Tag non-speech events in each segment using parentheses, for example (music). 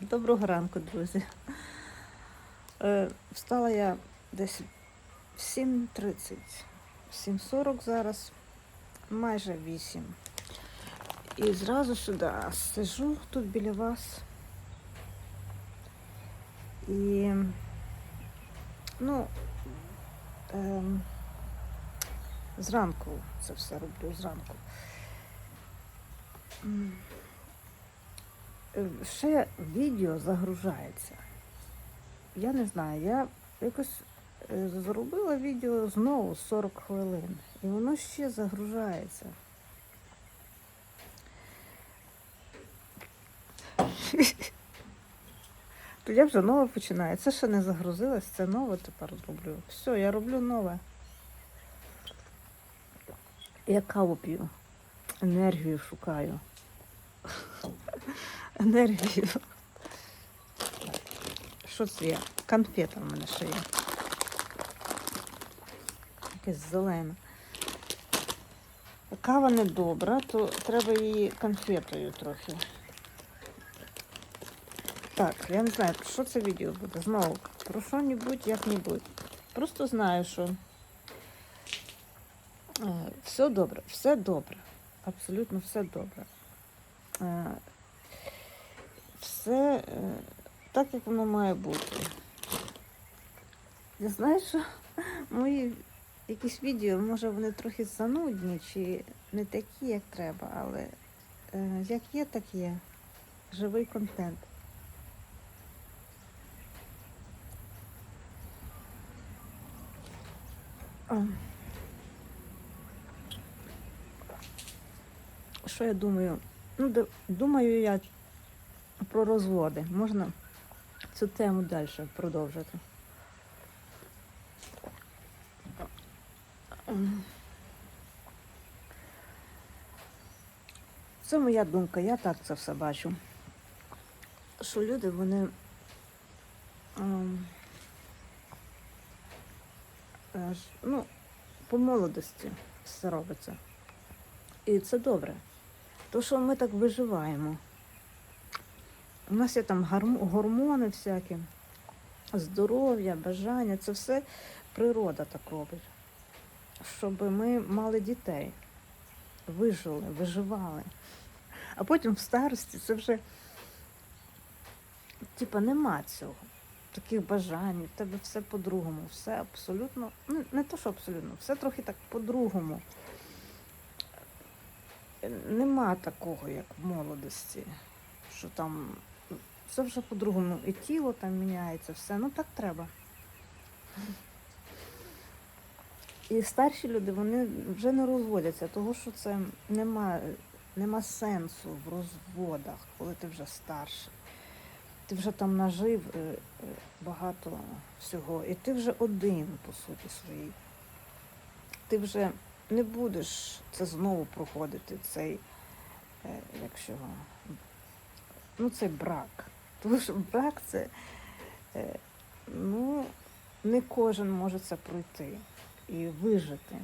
Доброго ранку, друзі. Е, встала я десь в 7.30, в 7.40 зараз, майже 8. І зразу сюди сижу тут біля вас. І ну, ем, зранку це все роблю зранку. Ще відео загружається. Я не знаю, я якось е, зробила відео знову 40 хвилин. І воно ще загружається. То я вже нове починаю. Це ще не загрузилось, це нове тепер зроблю. Все, я роблю нове. Я каву п'ю. Енергію шукаю. Енергію. Що це є? Конфета в мене ще є. Якась зелена. Кава не добра, то треба її конфетою трохи. Так, я не знаю, що це відео буде. Знову про що-небудь, як-небудь. Просто знаю, що е, все добре, все добре. Абсолютно все добре. Все е, так, як воно має бути. Я знаю, що мої якісь відео, може, вони трохи занудні чи не такі, як треба, але е, як є, так є. Живий контент. Що я думаю? Ну, думаю я про розводи. Можна цю тему далі продовжити. Це моя думка, я так це все бачу. Що люди, вони ем, ну, по молодості все робиться. І це добре. То, що ми так виживаємо. У нас є там гормони всякі, здоров'я, бажання, це все природа так робить. Щоб ми мали дітей, вижили, виживали. А потім в старості це вже типа нема цього. Таких бажань, в тебе все по-другому, все абсолютно, ну не то, що абсолютно, все трохи так по-другому. Нема такого, як в молодості, що там все вже по-другому. І тіло там міняється, все. Ну так треба. І старші люди вони вже не розводяться, тому що це нема, нема сенсу в розводах, коли ти вже старший. Ти вже там нажив е, е, багато всього, і ти вже один, по суті, своїй. Ти вже не будеш це знову проходити, цей, е, якщо, ну, цей брак. Тому брак це, е, ну, не кожен може це пройти і вижити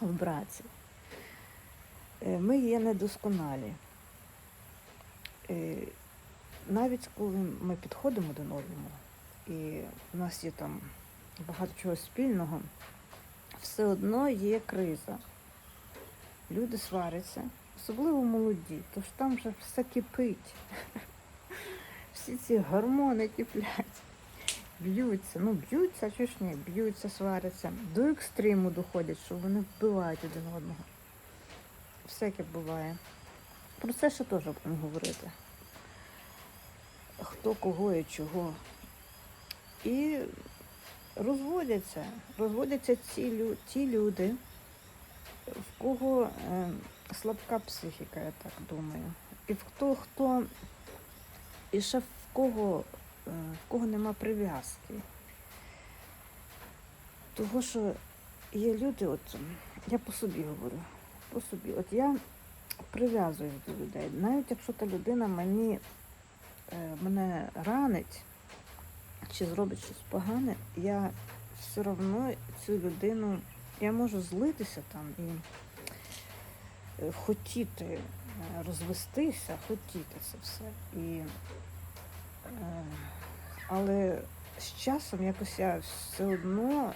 в браці. Е, Ми є недосконалі. Е, Навіть коли ми підходимо один одному, і в нас є там багато чого спільного, все одно є криза. Люди сваряться, особливо молоді, тож там вже все кипить. Всі ці гормони киплять, б'ються, ну б'ються, чи ж ні, б'ються, сваряться, до екстриму доходять, що вони вбивають один одного. Всяке буває. Про це ще теж будемо говорити. Хто кого і чого. І розводяться. Розводяться ці, лю- ті люди, в кого е, слабка психіка, я так думаю. І в хто хто, і ще в кого, е, в кого нема прив'язки. Того, що є люди, от я по собі говорю, по собі, от я прив'язуюсь до людей. Навіть якщо та людина мені е, мене ранить чи зробить щось погане, я все одно цю людину, я можу злитися там і е, хотіти розвестися, хотіти це все. І Е, Але з часом якось я все одно,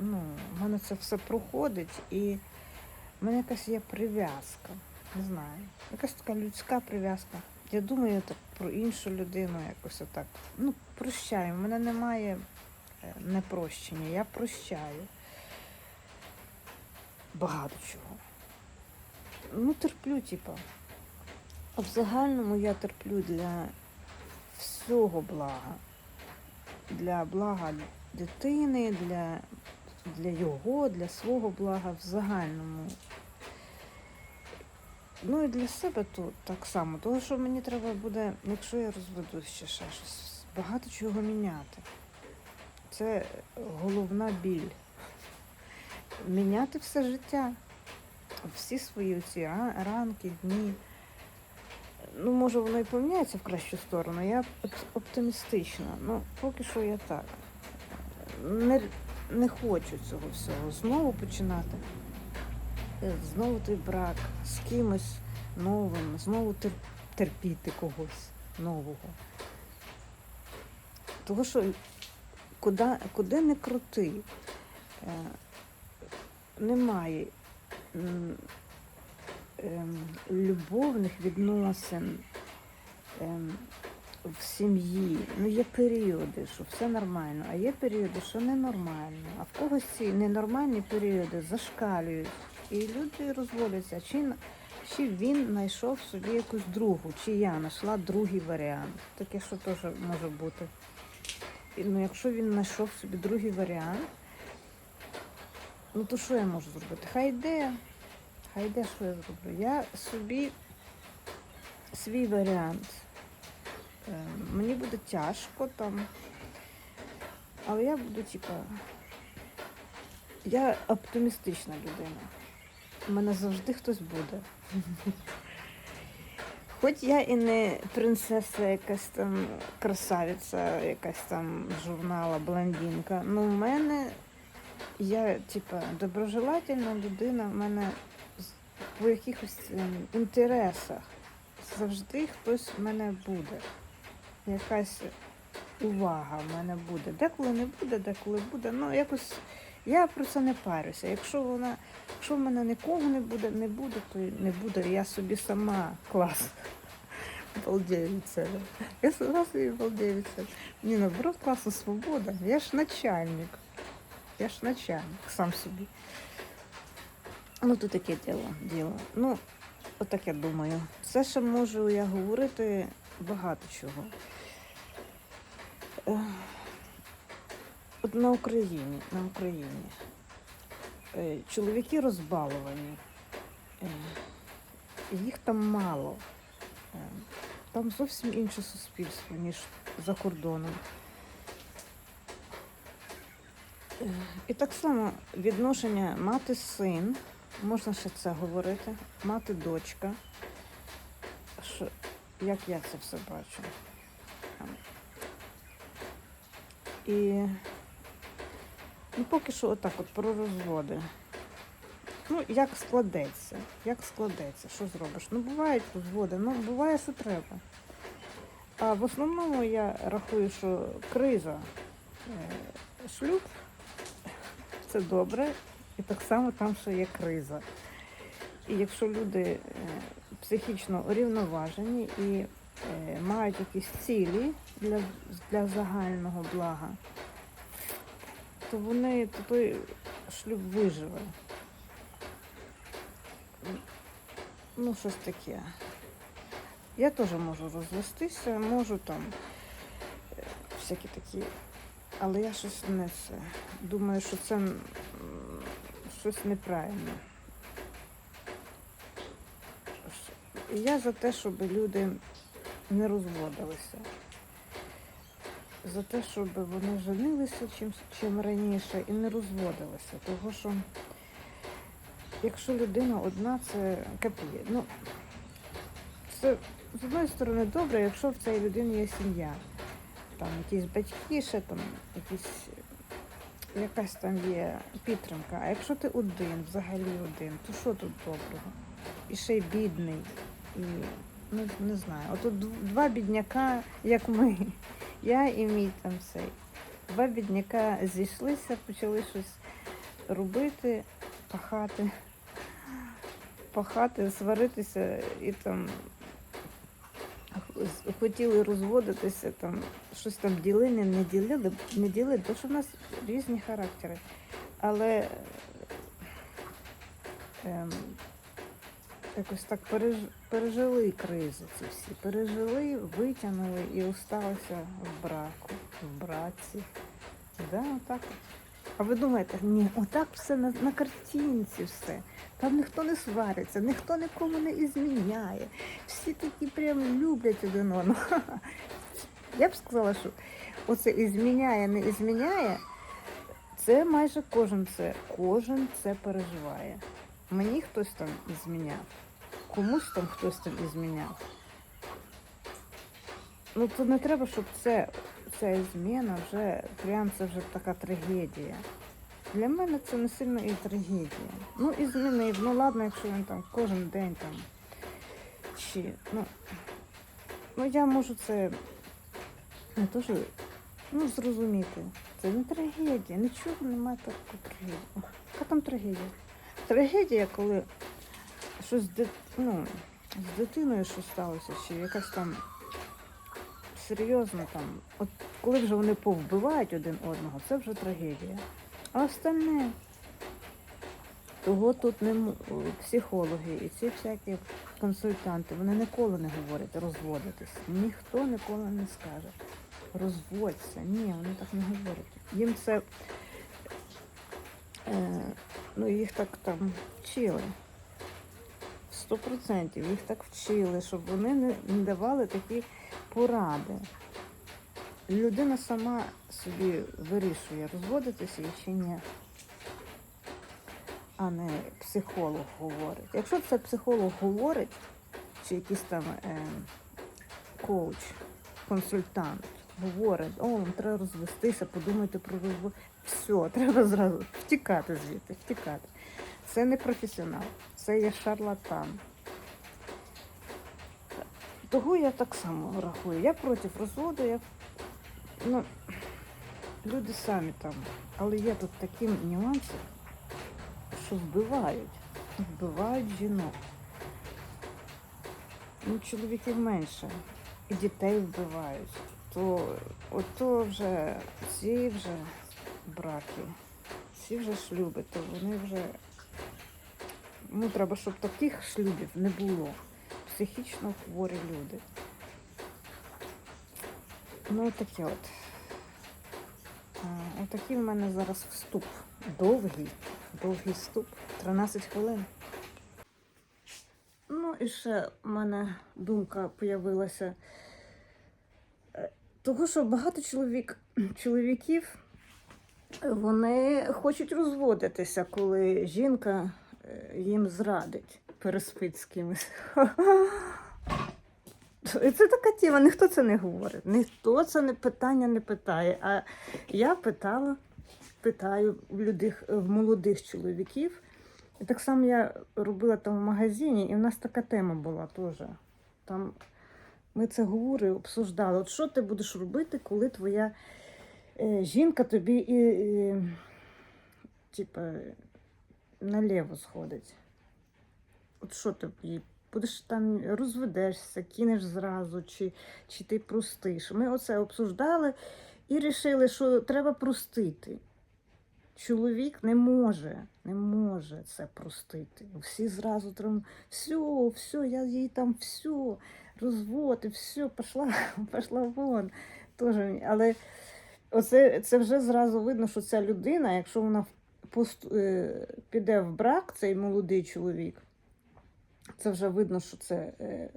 ну, в мене це все проходить і в мене якась є прив'язка. Не знаю. Якась така людська прив'язка. Я думаю так про іншу людину якось отак. Ну, прощаю. У мене немає е, непрощення. Я прощаю. Багато чого. Ну, терплю, типа. А в загальному я терплю для всього блага. Для блага дитини, для, для його, для свого блага в загальному. Ну і для себе тут так само. Тому що мені треба буде, якщо я розведусь ще ще щось, багато чого міняти. Це головна біль. Міняти все життя. Всі свої ці ранки, дні. Ну, може, воно і поміняється в кращу сторону. Я оптимістична. Ну, поки що я так. Не, не хочу цього всього. Знову починати. Знову той брак з кимось новим, знову терпіти когось нового. Того, що куди, куди не крути, е, немає ем, любовних відносин ем, в сім'ї. Ну, є періоди, що все нормально, а є періоди, що ненормально. А в когось ці ненормальні періоди зашкалюють. І люди розводяться. Чи, чи він знайшов собі якусь другу, чи я знайшла другий варіант. Таке, що теж може бути. Ну, якщо він знайшов собі другий варіант, ну то що я можу зробити? Хай йде. Хай йде, що я зроблю. Я собі свій варіант. Е, Мені буде тяжко там. Але я буду, типа, я оптимістична людина. У мене завжди хтось буде. Хоч я і не принцеса, якась там красавиця, якась там журнала блондинка. Ну, в мене я, типа, доброжелательна людина, в мене по якихось ем, інтересах завжди хтось в мене буде. Якась увага в мене буде. Деколи не буде, деколи буде. Ну, якось я про це не парюся. Якщо вона, якщо в мене нікого не буде, не буде, то не буде. Я собі сама клас. Балдею від. Я сама собі балдею від себе. Ні, наоборот, класна свобода. Я ж начальник. Я ж начальник сам собі. Ну, то таке діло. діло. Ну, отак я думаю. Все, що можу я говорити, багато чого. Е, От на Україні, на Україні. е, Чоловіки розбаловані. Е, Їх там мало. Там зовсім інше суспільство, ніж за кордоном. І так само відношення мати-син, можна ще це говорити, мати-дочка. Що, як я це все бачу. І ну, поки що отак от про розводи. Ну, як складеться, як складеться, що зробиш? Ну, бувають розводи, ну буває, що треба. А в основному я рахую, що криза, е, шлюб це добре, і так само там ще є криза. І якщо люди е, психічно урівноважені і е, мають якісь цілі для, для загального блага, то вони то той шлюб виживе. Ну, щось таке. Я теж можу розвестися, можу там е, всякі такі. Але я щось не це. Думаю, що це щось неправильне. Я за те, щоб люди не розводилися. За те, щоб вони женилися чим, чим раніше і не розводилися. Тому що якщо людина одна, це капіє. Ну, це з одної сторони добре, якщо в цій людині є сім'я. Там якісь батьки, ще там якісь, якась там є підтримка. А якщо ти один, взагалі один, то що тут доброго? І ще й бідний, і ну, не знаю. Ото два бідняка, як ми, я і мій там цей. Два бідняка зійшлися, почали щось робити, пахати, пахати, сваритися і там хотіли розводитися, там щось там ділили, не ділили, не ділили, тому що в нас різні характери. Але ем, якось так переж, пережили кризи ці всі. Пережили, витягнули і осталося в браку, в браці. Да, отак. А ви думаєте, ні, отак все на, на картинці все. Там ніхто не свариться, ніхто нікому не ізміняє. Всі такі прям люблять один одного. (laughs) Я б сказала, що оце ізміняє, не ізміняє, це майже кожен це, кожен це переживає. Мені хтось там зміняв, комусь там хтось там і зміняв. Ну то не треба, щоб це, ця зміна вже прям це вже така трагедія. Для мене це не сильно і трагедія. Ну і змінив, ну ладно, якщо він там кожен день там чи ну, ну я можу це не що, ну, зрозуміти. Це не трагедія, нічого немає такої трагедії. Яка там трагедія? Трагедія, коли щось дит... ну, з дитиною що сталося, чи якась там серйозна там. От коли вже вони повбивають один одного, це вже трагедія. А остальне, того тут не психологи і ці всякі консультанти, вони ніколи не говорять розводитись. Ніхто ніколи не скаже. Розводься. Ні, вони так не говорять. Їм це е, ну їх так там вчили. Сто процентів їх так вчили, щоб вони не давали такі поради. Людина сама собі вирішує, розводитися їй чи ні. А не психолог говорить. Якщо це психолог говорить, чи якийсь там е, коуч, консультант говорить, о, вам треба розвестися, подумайте про розвод. Все, (laughs) треба зразу втікати звідти, втікати. Це не професіонал, це є шарлатан. Того я так само рахую. Я проти розводу, я ну, люди самі там. Але є тут такі нюанси, що вбивають. Вбивають жінок. Ну, чоловіків менше. І дітей вбивають. То ото вже ці вже браки, ці вже шлюби, то вони вже. Ну, треба, щоб таких шлюбів не було. Психічно хворі люди. Ну, таке от. Отакий в мене зараз вступ. Довгий, довгий вступ. 13 хвилин. Ну, і ще в мене думка появилася. Е, Того, що багато чоловік, чоловіків вони хочуть розводитися, коли жінка е, їм зрадить, переспить з кимось. (laughs) Це така тема, ніхто це не говорить, ніхто це не питання не питає. А я питала, питаю в, людих, в молодих чоловіків. І так само я робила там в магазині, і в нас така тема була теж. Там ми це говорили, обсуждали. От що ти будеш робити, коли твоя е, жінка тобі і, і типа, наліво сходить? От що ти їй будеш там розведешся, кинеш зразу, чи, чи ти простиш. Ми оце обсуждали і вирішили, що треба простити. Чоловік не може, не може це простити. Всі зразу там все, все, я їй там все, розвод, і все, пішла, (laughs) пішла вон. Тоже. Але оце, це вже зразу видно, що ця людина, якщо вона пост- е, піде в брак, цей молодий чоловік, це вже видно, що це е,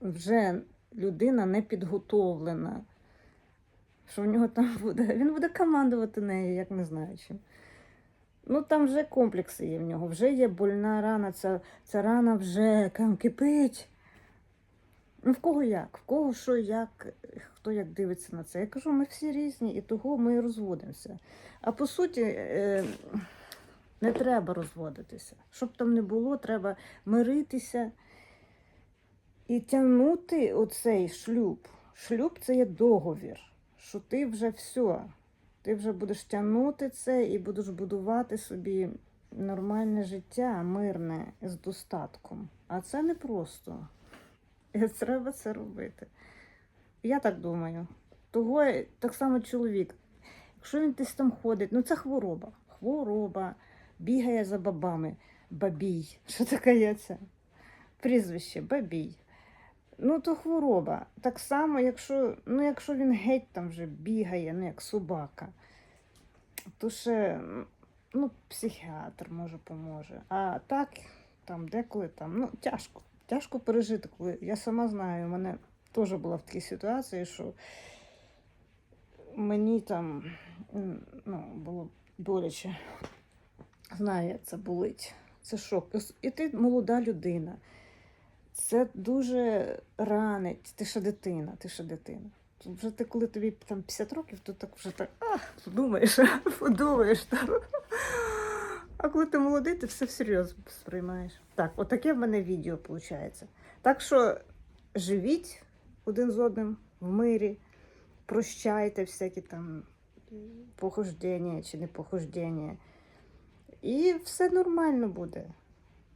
вже людина не підготовлена. Що в нього там буде. (laughs) Він буде командувати нею, як не знаю чим. Ну там вже комплекси є в нього, вже є больна рана, ця, ця рана вже кипить. Ну, в кого як? В кого що як, хто як дивиться на це. Я кажу, ми всі різні, і того ми розводимося. А по суті, е, не треба розводитися. Щоб там не було, треба миритися І тягнути оцей шлюб. Шлюб це є договір, що ти вже все. Ти вже будеш тягнути це і будеш будувати собі нормальне життя, мирне, з достатком. А це не просто. І треба це робити. Я так думаю. Того так само чоловік. Якщо він десь там ходить, ну це хвороба. Хвороба, бігає за бабами. Бабій. (laughs) Що таке це? Прізвище Бабій. Ну, то хвороба. Так само, якщо, ну, якщо він геть там вже бігає, ну як собака, то ще ну, психіатр може поможе. А так, там деколи там, ну, тяжко. Тяжко пережити, коли я сама знаю, у мене теж була в такій ситуації, що мені там ну, було боляче. Знаю, це болить. Це шок. І ти молода людина. Це дуже ранить. Ти ще дитина, ти ще дитина. Вже ти, коли тобі там 50 років, то так вже так а, подумаєш, (laughs) подумаєш. Там. А коли ти молодий, ти все всерйоз сприймаєш. Так, отаке в мене відео виходить. Так що живіть один з одним в мирі, прощайте всякі там похождення чи не похождення. І все нормально буде.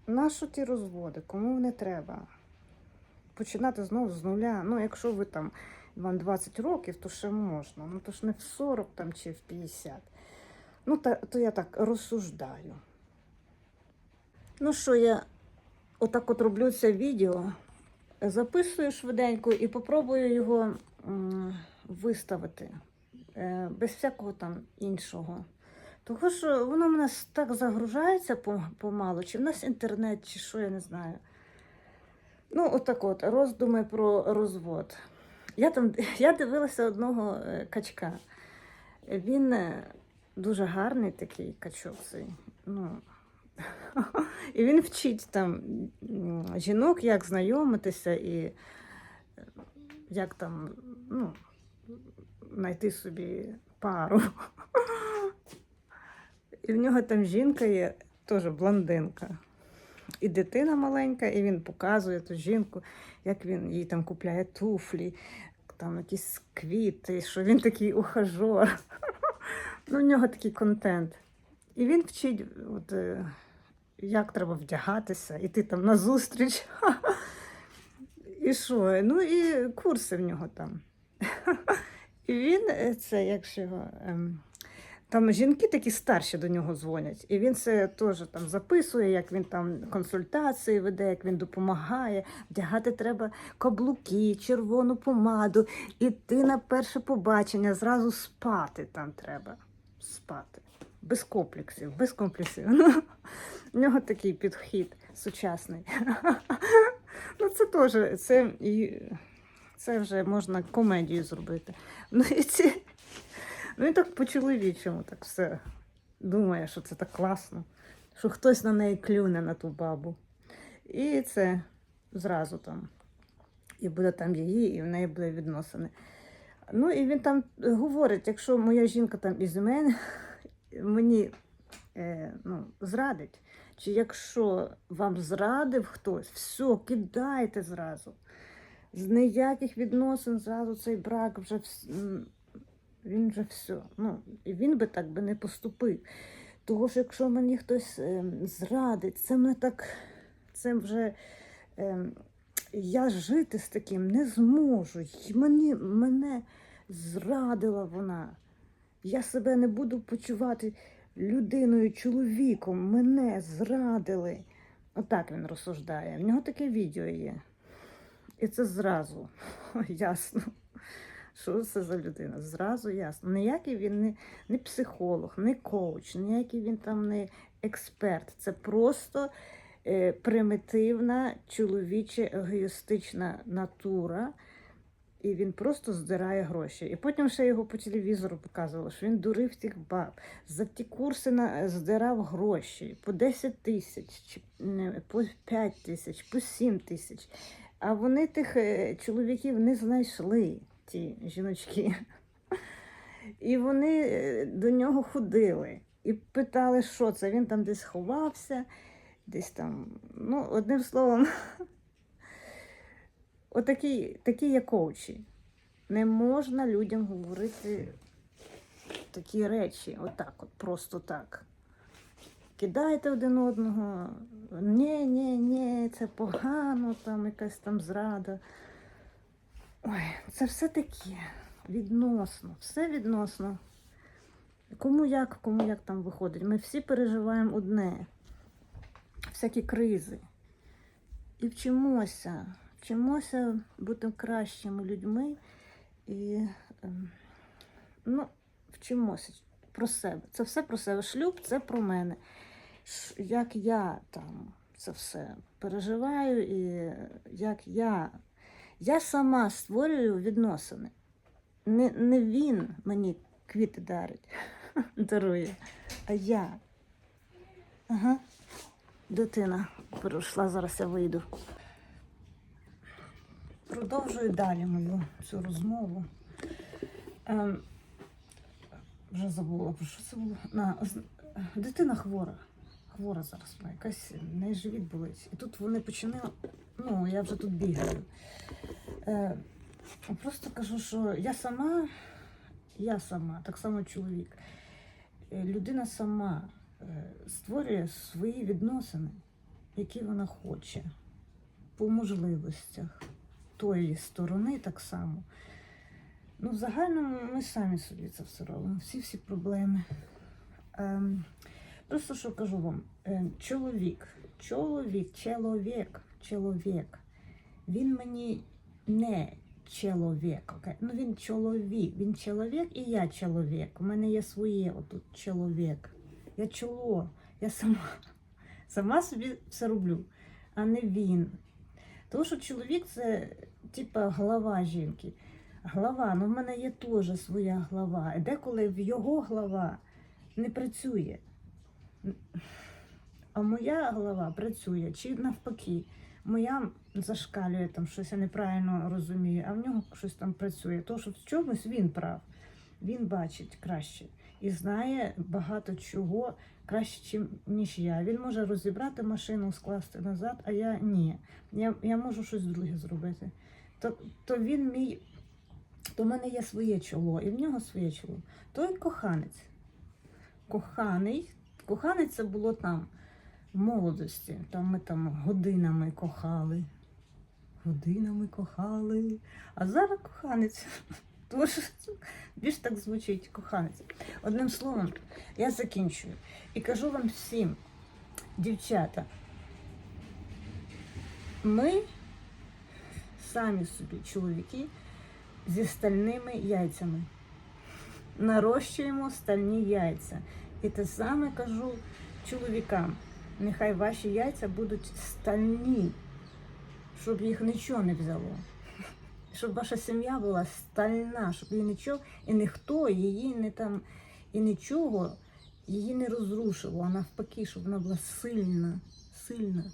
Нащо ті розводи? Кому не треба? Починати знову з нуля. Ну, якщо ви там вам 20 років, то ще можна. Ну то ж не в 40 там чи в 50. Ну, та, то я так розсуждаю. Ну що, я отак от роблю це відео, записую швиденько і попробую його виставити е, без всякого там іншого. Того що воно в нас так загружається пом- помалу, чи в нас інтернет, чи що, я не знаю. Ну, отак от, роздуми про розвод. Я там (laughs) я дивилася одного е, качка. Він е, дуже гарний такий качок цей. Ну, (laughs) і він вчить там жінок, як знайомитися і е, як там ну, знайти собі пару. (laughs) І в нього там жінка є теж блондинка. І дитина маленька, і він показує ту жінку, як він їй там купляє туфлі, там якісь квіти, що він такий ухажор. (laughs) Ну, в нього такий контент. І він вчить, от, е, як треба вдягатися, іти там на зустріч. (laughs) І що? Ну і курси в нього там. (laughs) І він е, це, як його. Там жінки такі старші до нього дзвонять, і він це теж там записує, як він там консультації веде, як він допомагає. Вдягати треба каблуки, червону помаду, іти на перше побачення, зразу спати там треба. Спати. Без комплексів, без комплексів. Ну, (laughs) У нього такий підхід сучасний. (laughs) Ну, це теж, це, це вже можна комедію зробити. Ну, і ці, Ну і так по-чоловічому так все думає, що це так класно, що хтось на неї клюне на ту бабу. І це зразу там. І буде там її, і в неї буде відносини. Ну і він там говорить, якщо моя жінка там із мене (laughs) мені е, ну, зрадить, чи якщо вам зрадив хтось, все, кидайте зразу. З ніяких відносин зразу цей брак вже вс- він вже все. Ну, він би так би не поступив. Того що якщо мені хтось ем, зрадить, це мене так, це вже ем, я жити з таким не зможу. Мені, мене зрадила вона. Я себе не буду почувати людиною, чоловіком. Мене зрадили. Отак він розсуждає. В нього таке відео є. І це зразу (laughs) ясно. Що це за людина? Зразу ясно. Ніякий він не, не психолог, не коуч, ніякий він там не експерт. Це просто е, примітивна чоловіча егоїстична натура. І він просто здирає гроші. І потім ще його по телевізору показували, що він дурив тих баб. За ті курси на, здирав гроші по 10 тисяч, по 5 тисяч, по 7 тисяч. А вони тих е, чоловіків не знайшли, ті жіночки. І вони е, до нього ходили і питали, що це. Він там десь ховався, десь там. Ну, одним словом, (laughs) отакі, такі є коучі. Не можна людям говорити такі речі, отак, от, просто так. Кидайте один одного. Ні, ні, ні, це погано, там якась там зрада. Ой, це все таке відносно, все відносно. Кому як, кому як там виходить. Ми всі переживаємо одне, всякі кризи. І вчимося, вчимося бути кращими людьми і ем, ну, вчимося про себе. Це все про себе. Шлюб це про мене. Як я там це все переживаю, і як я. Я сама створюю відносини. Не, не він мені квіти дарить, (laughs) дарує, а я. Ага. Дитина перейшла, зараз я вийду. Продовжую далі мою цю розмову. Ем, вже забула, про що це було. На, дитина хвора. Хвора зараз вона якась в неї живіт болить. І тут вони починали. Ну, я вже тут бігаю. Е, просто кажу, що я сама, я сама, так само чоловік. Е, Людина сама е, створює свої відносини, які вона хоче, по можливостях тої сторони так само. Ну, в загальному ми самі собі це все робимо, всі-всі проблеми. Ем, просто що кажу вам, е, чоловік, чоловік, чоловік, чоловік, він мені не чоловік, окей? ну він чоловік, він чоловік і я чоловік. У мене є своє отут чоловік. Я чоло, я сама, (laughs) сама собі все роблю, а не він. Тому що чоловік це типа голова жінки. Глава, ну в мене є теж своя глава. Деколи в його глава не працює. А моя голова працює, чи навпаки, моя зашкалює там щось я неправильно розумію, а в нього щось там працює. То, що в чомусь він прав, він бачить краще і знає багато чого краще, ніж я. Він може розібрати машину, скласти назад, а я ні. Я, я можу щось друге зробити. То, то він мій, то в мене є своє чоло, і в нього своє чоло. Той коханець. Коханий, коханець це було там в молодості. Там ми там годинами кохали. Годинами кохали. А зараз коханець. (laughs) Тож більш так звучить коханець. Одним словом, я закінчую і кажу вам всім, дівчата, ми самі собі, чоловіки, зі стальними яйцями. Нарощуємо стальні яйця. І те саме кажу чоловікам. Нехай ваші яйця будуть стальні, щоб їх нічого не взяло. Щоб ваша сім'я була стальна, щоб її нічого, і ніхто її не там і нічого її не розрушило, а навпаки, щоб вона була сильна, сильна.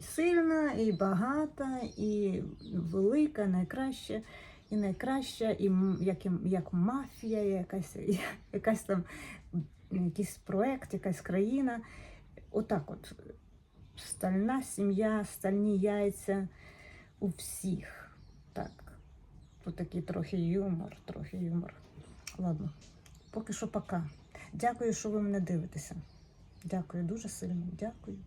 Сильна і багата, і велика, найкраща, і найкраща, і як, як мафія, якась, (laughs) якась там якийсь проект, якась країна. Отак от. Стальна сім'я, стальні яйця у всіх. Так. Тут такий трохи юмор, трохи юмор. Ладно, поки що пока. Дякую, що ви мене дивитеся. Дякую дуже сильно. Дякую.